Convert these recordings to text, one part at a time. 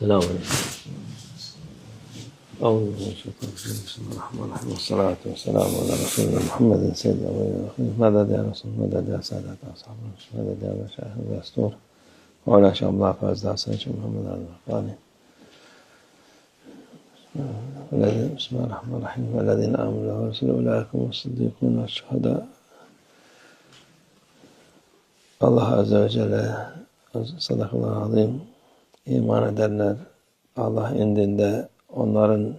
السلام عليكم. أعوذ بالله من الشيطان الرجيم. بسم الله الرحمن الرحيم. والصلاة والسلام على رسولنا محمد سيد الأولين والآخرين مدد يا رسول مدد يا سادة أصحاب الرسول مدد يا مشايخ الدستور وعلى شاء الله فاز دعسان محمد على الأقاني بسم الله الرحمن الرحيم. والذين آمنوا ورسلوا أولئك هم الصديقون والشهداء. Allah Azze ve Celle sadakallahu azim iman ederler. Allah indinde onların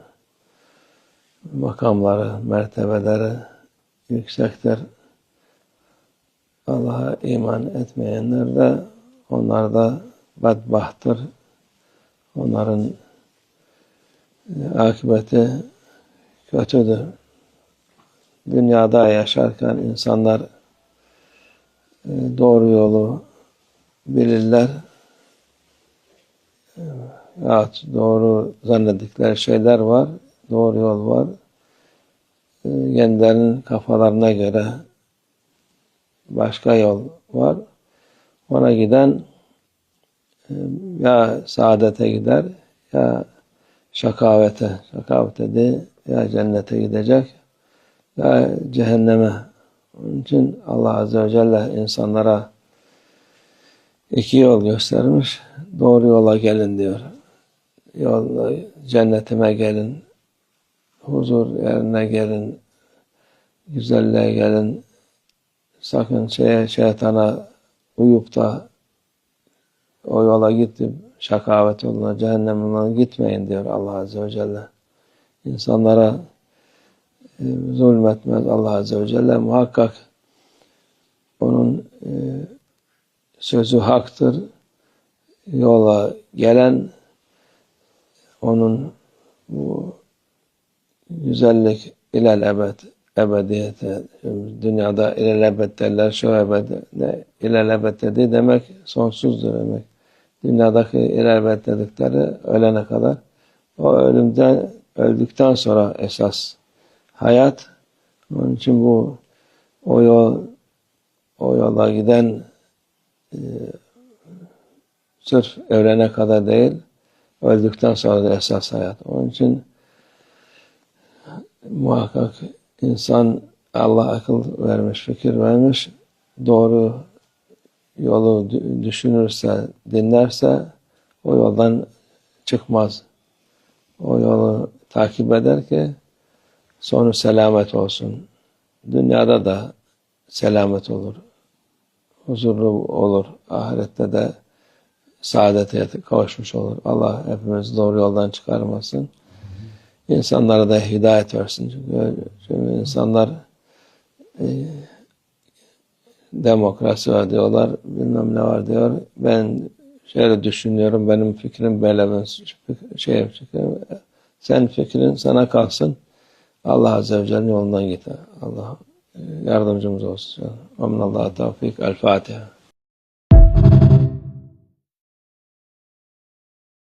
makamları, mertebeleri yüksektir. Allah'a iman etmeyenler de onlar da bedbahttır. Onların akıbeti kötüdür. Dünyada yaşarken insanlar doğru yolu bilirler. Evet, doğru zannettikleri şeyler var. Doğru yol var. Kendilerinin kafalarına göre başka yol var. Ona giden ya saadete gider ya şakavete. Şakavete de ya cennete gidecek ya cehenneme onun için Allah Azze ve Celle insanlara iki yol göstermiş. Doğru yola gelin diyor. Yol, cennetime gelin. Huzur yerine gelin. Güzelliğe gelin. Sakın şeye, şeytana uyup da o yola gidip şakavet yoluna, cehennem yoluna gitmeyin diyor Allah Azze ve Celle. İnsanlara zulmetmez Allah Azze ve Celle. Muhakkak onun e, sözü haktır. Yola gelen onun bu güzellik ilel ebed ebediyete dünyada ilel ebed derler şu ebed ne ilel ebed dedi demek sonsuzdur demek. Dünyadaki ilel ebed dedikleri ölene kadar o ölümden öldükten sonra esas hayat. Onun için bu o yol o yola giden e, sırf öğrene kadar değil, öldükten sonra da esas hayat. Onun için muhakkak insan Allah akıl vermiş, fikir vermiş, doğru yolu düşünürse, dinlerse o yoldan çıkmaz. O yolu takip eder ki sonu selamet olsun. Dünyada da selamet olur. Huzurlu olur. Ahirette de saadete kavuşmuş olur. Allah hepimiz doğru yoldan çıkarmasın. İnsanlara da hidayet versin. Çünkü, çünkü insanlar e, demokrasi var diyorlar. Bilmem ne var diyor. Ben şöyle düşünüyorum. Benim fikrim böyle. Ben şey fikrim. Sen fikrin sana kalsın. Allah Azze ve Celle'nin yolundan git. Allah yardımcımız olsun. Amin Allah tevfik. El Fatiha.